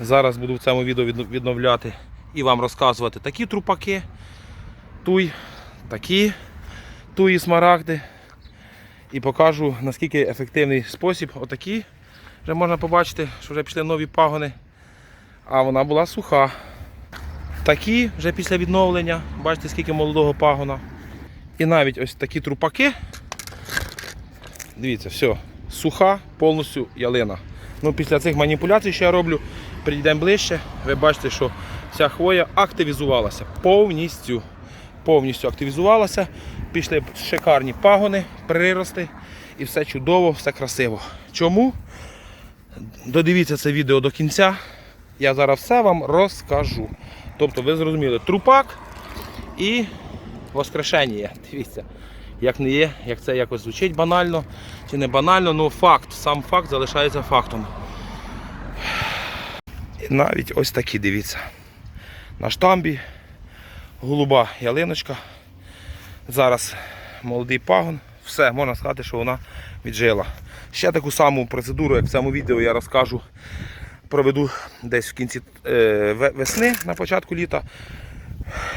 Зараз буду в цьому відео відновляти і вам розказувати такі трупаки, туй, такі туї смарагди. І покажу наскільки ефективний спосіб. Отакі вже можна побачити, що вже пішли нові пагони. А вона була суха. Такі вже після відновлення. Бачите, скільки молодого пагона. І навіть ось такі трупаки. Дивіться, все, суха, повністю ялина. Ну, після цих маніпуляцій, що я роблю, підійдемо ближче. Ви бачите, що ця хвоя активізувалася повністю. Повністю активізувалася. Пішли шикарні пагони, прирости. І все чудово, все красиво. Чому? Додивіться це відео до кінця. Я зараз все вам розкажу. Тобто, ви зрозуміли, трупак і воскрешення. Дивіться, як не є, як це якось звучить банально чи не банально, ну факт, сам факт залишається фактом. І навіть ось такі, дивіться. На штамбі голуба ялиночка. Зараз молодий пагон. Все, можна сказати, що вона віджила. Ще таку саму процедуру, як в цьому відео я розкажу, проведу десь в кінці е, весни, на початку літа.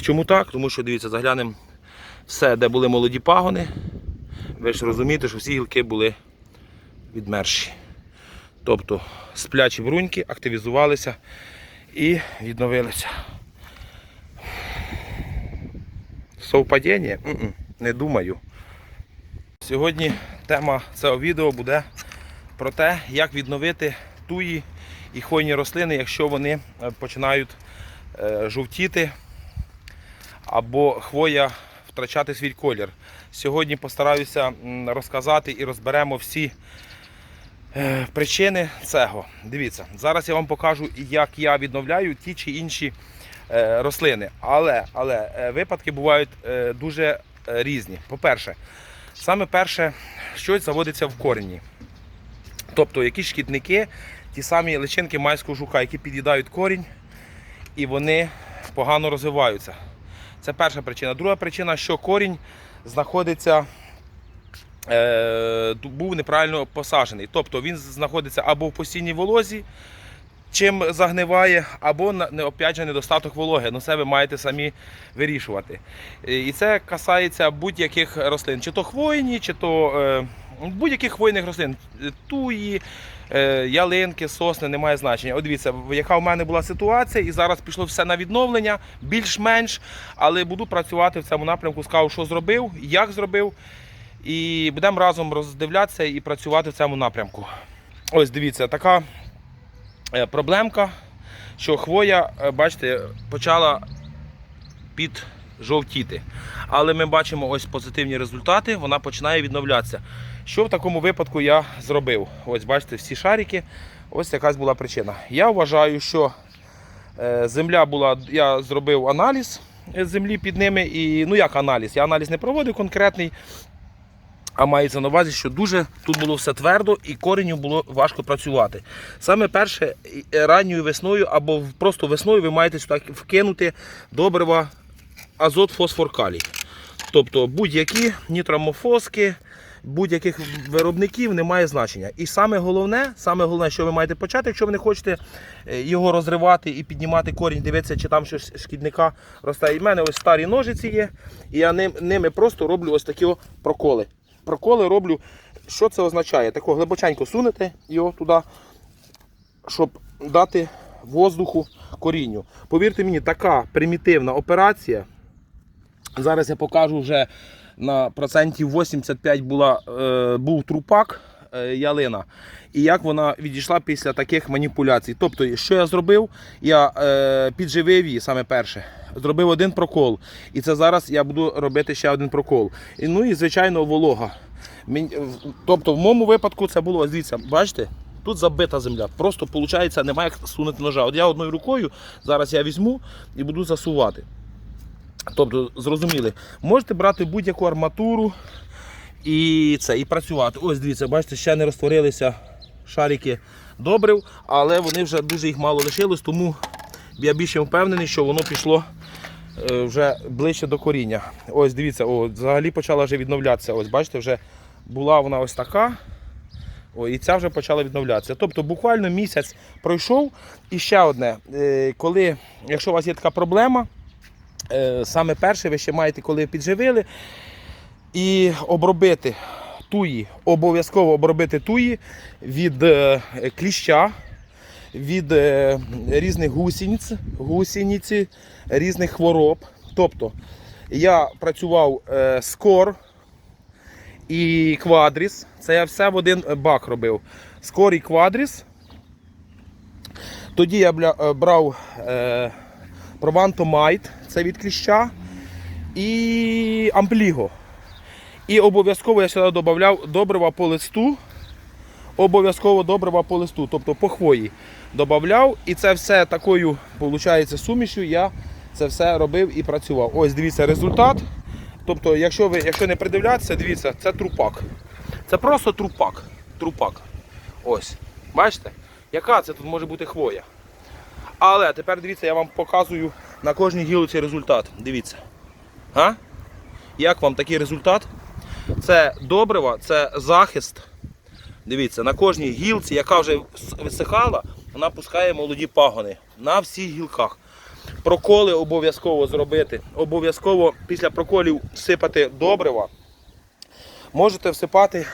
Чому так? Тому що дивіться, заглянемо все, де були молоді пагони. Ви ж розумієте, що всі гілки були відмерші. Тобто сплячі бруньки активізувалися і відновилися. Совпадіння? Не думаю. Сьогодні тема цього відео буде про те, як відновити туї і хвойні рослини, якщо вони е, починають е, жовтіти або хвоя втрачати свій колір. Сьогодні постараюся розказати і розберемо всі причини цього. Дивіться, зараз я вам покажу, як я відновляю ті чи інші е, рослини. Але, але е, випадки бувають е, дуже е, різні. По-перше, саме перше, щось заводиться в корені. Тобто якісь шкідники, ті самі личинки майського жука, які під'їдають корінь, і вони погано розвиваються. Це перша причина. Друга причина, що корінь знаходиться, е, був неправильно посаджений. Тобто він знаходиться або в постійній волозі, чим загниває, або опять же недостаток вологи. Ну це ви маєте самі вирішувати. Е, І це касається будь-яких рослин, чи то хвойні, чи то е, будь-яких хвойних рослин. Е, Туї, е, ялинки, сосни, немає значення. От дивіться, яка в мене була ситуація, і зараз пішло все на відновлення, більш-менш, але буду працювати в цьому напрямку, скажу, що зробив, як зробив. І будемо разом роздивлятися і працювати в цьому напрямку. Ось дивіться, така е, проблемка, що хвоя, е, бачите, почала піджовтіти. Але ми бачимо ось позитивні результати, вона починає відновлятися. Що в такому випадку я зробив? Ось бачите, всі шарики, ось якась була причина. Я вважаю, що е, земля була, я зробив аналіз землі під ними. І, ну як аналіз? Я аналіз не проводив конкретний. А мається на увазі, що дуже тут було все твердо і кореню було важко працювати. Саме перше, ранньою весною або просто весною ви маєте сюди вкинути добрива азот, фосфор, калій. Тобто будь-які нітромофоски, будь-яких виробників немає значення. І саме головне, саме головне, що ви маєте почати, якщо ви не хочете е, його розривати і піднімати корінь, дивитися, чи там щось шкідника росте. І в мене ось старі ножиці є, і я ним, ними просто роблю ось такі проколи. Проколи роблю. Що це означає? Тако глибоченько сунете його туди, щоб дати воздуху корінню. Повірте мені, така примітивна операція. Зараз я покажу вже на процентів 85 була, е, був трупак ялина. І як вона відійшла після таких маніпуляцій. Тобто, що я зробив? Я е, підживив її саме перше. Зробив один прокол. І це зараз я буду робити ще один прокол. І, ну і звичайно волога. Тобто в моєму випадку це було, дивіться, бачите? Тут забита земля. Просто виходить, немає як сунути ножа. От я одною рукою зараз я візьму і буду засувати. Тобто, зрозуміли, можете брати будь-яку арматуру і це, і працювати. Ось дивіться, бачите, ще не розтворилися шарики добрив, але вони вже дуже їх мало лишилось, тому я більше впевнений, що воно пішло е, вже ближче до коріння. Ось дивіться, о, взагалі почала вже відновлятися. Ось бачите, вже була вона ось така. О, і ця вже почала відновлятися. Тобто буквально місяць пройшов. І ще одне, е, коли, якщо у вас є така проблема, е, саме перше ви ще маєте, коли підживили, і обробити туї, обов'язково обробити туї від е, кліща, від е, різних гусениць, гусениці, різних хвороб. Тобто я працював е, з кор і квадріс. Це я все в один бак робив. Скор і квадріс. Тоді я брав Провантомайт, це від кліща, і ампліго. І обов'язково я сюди додавав добрива по листу. Обов'язково добрива по листу, тобто по хвої додавав. І це все такою, виходить, сумішю я це все робив і працював. Ось дивіться результат. Тобто, якщо ви якщо не придивлятися, дивіться, це трупак. Це просто трупак. Трупак. Ось. Бачите? Яка це тут може бути хвоя? Але тепер дивіться, я вам показую на кожній гілці результат. Дивіться. А? Як вам такий результат? Це добрива, це захист. Дивіться, на кожній гілці, яка вже висихала, вона пускає молоді пагони на всіх гілках. Проколи обов'язково зробити. Обов'язково після проколів всипати добрива. Можете всипати.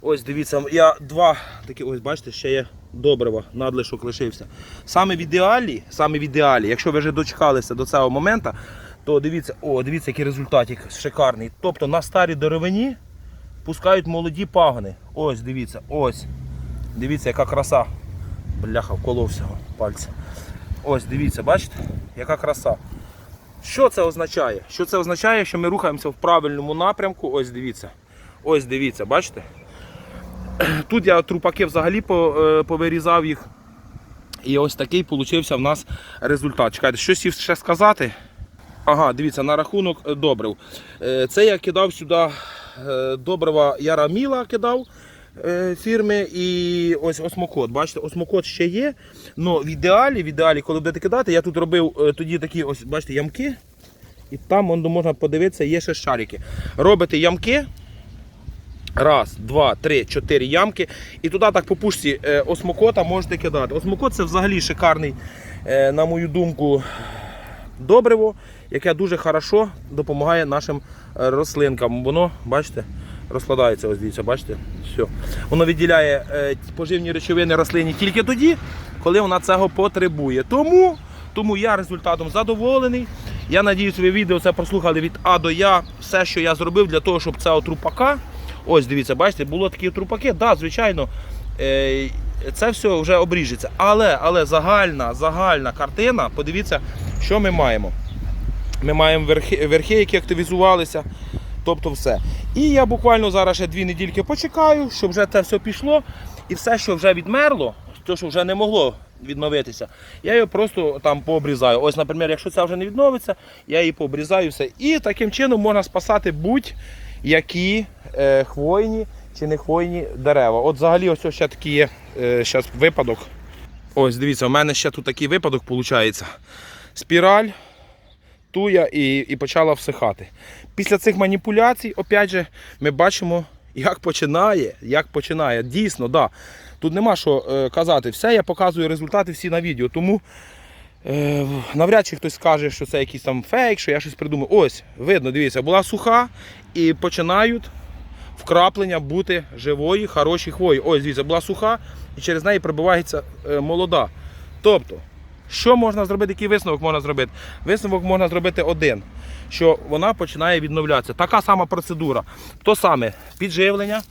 Ось дивіться, я два такі, ось бачите, ще є добрива, надлишок лишився. Саме в ідеалі, саме в ідеалі, якщо ви вже дочекалися до цього моменту, то дивіться, о, дивіться, який результатик шикарний. Тобто на старій деревині пускають молоді пагони. Ось, дивіться, ось. Дивіться, яка краса. Бляха, вколовся пальцем. Ось, дивіться, бачите, яка краса. Що це означає? Що це означає, що ми рухаємося в правильному напрямку. Ось дивіться. Ось дивіться, бачите? Тут я трупаки взагалі е, повирізав їх. І ось такий получився в нас результат. Чекайте, щось ще сказати. Ага, дивіться, на рахунок е, добрив. Е, Це я кидав сюди е, добрива Яра Міла кидав фірми і ось осмокот. Бачите, осмокот ще є. але в ідеалі, в ідеалі, коли будете кидати, я тут робив тоді такі ось, бачите, ямки. І там воно можна подивитися, є ще шарики. Робите ямки. Раз, два, три, чотири ямки. І туди так по пушці осмокота можете кидати. Осмокот це взагалі шикарний, на мою думку, добриво, яке дуже хорошо допомагає нашим е, рослинкам. Воно, бачите, розкладається, ось дивіться, бачите? Все. Воно відділяє е, поживні речовини рослині тільки тоді, коли вона цього потребує. Тому, тому я результатом задоволений. Я надіюсь, ви відео це прослухали від А до Я. Все, що я зробив для того, щоб цього трупака. Ось дивіться, бачите, було такі трупаки. Так, да, звичайно, е, це все вже обріжеться. Але, але загальна, загальна картина, подивіться, що ми маємо. Ми маємо верхи, верхи, які активізувалися. Тобто все. І я буквально зараз ще дві недільки почекаю, щоб вже це все пішло. І все, що вже відмерло, то, що вже не могло відновитися, я його просто там пообрізаю. Ось, наприклад, якщо це вже не відновиться, я її пообрізаю все. І таким чином можна спасати будь-які е, хвойні чи не хвойні дерева. От взагалі ось ще такий є е, випадок. Ось дивіться, у мене ще тут такий випадок виходить. Спіраль туя і, і почала всихати. Після цих маніпуляцій, опять же, ми бачимо, як починає. Як починає. Дійсно, да. Тут нема що е, казати. Все, я показую результати всі на відео. Тому е, навряд чи хтось скаже, що це якийсь там фейк, що я щось придумав. Ось, видно, дивіться, була суха і починають вкраплення бути живої, хорошої хвої. Ось, дивіться, була суха і через неї прибувається е, молода. Тобто, що можна зробити, який висновок можна зробити? Висновок можна зробити один, що вона починає відновлятися. Така сама процедура. То саме підживлення,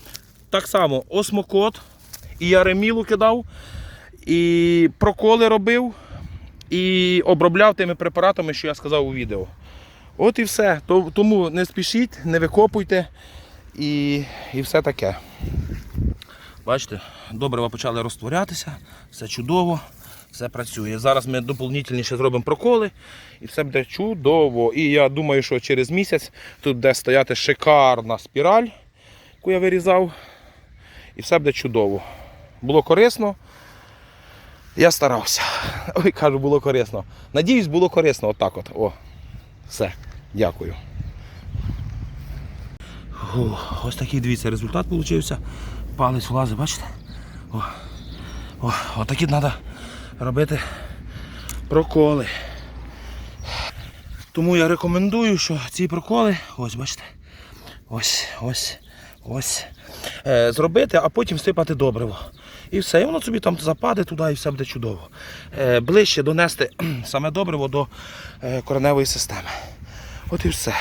так само осмокот, і яремілу кидав, і проколи робив, і обробляв тими препаратами, що я сказав у відео. От і все. Тому не спішіть, не викопуйте і, і все таке. Бачите, добрива почали розтворятися, все чудово, все працює. Зараз ми доповнительніше зробимо проколи і все буде чудово. І я думаю, що через місяць тут буде стояти шикарна спіраль, яку я вирізав, і все буде чудово. Було корисно. Я старався. Ой, кажу, було корисно. Надіюсь, було корисно. Отак от. О, все. Дякую. Фу, ось такий дивіться результат вийшов. палець влазить, бачите? О, о, отакі треба робити проколи. Тому я рекомендую, що ці проколи, ось бачите, ось, ось, ось, е, зробити, а потім всипати добриво. І все, і воно собі там западе туди і все буде чудово. Е, ближче донести саме добриво до е, кореневої системи. От і все.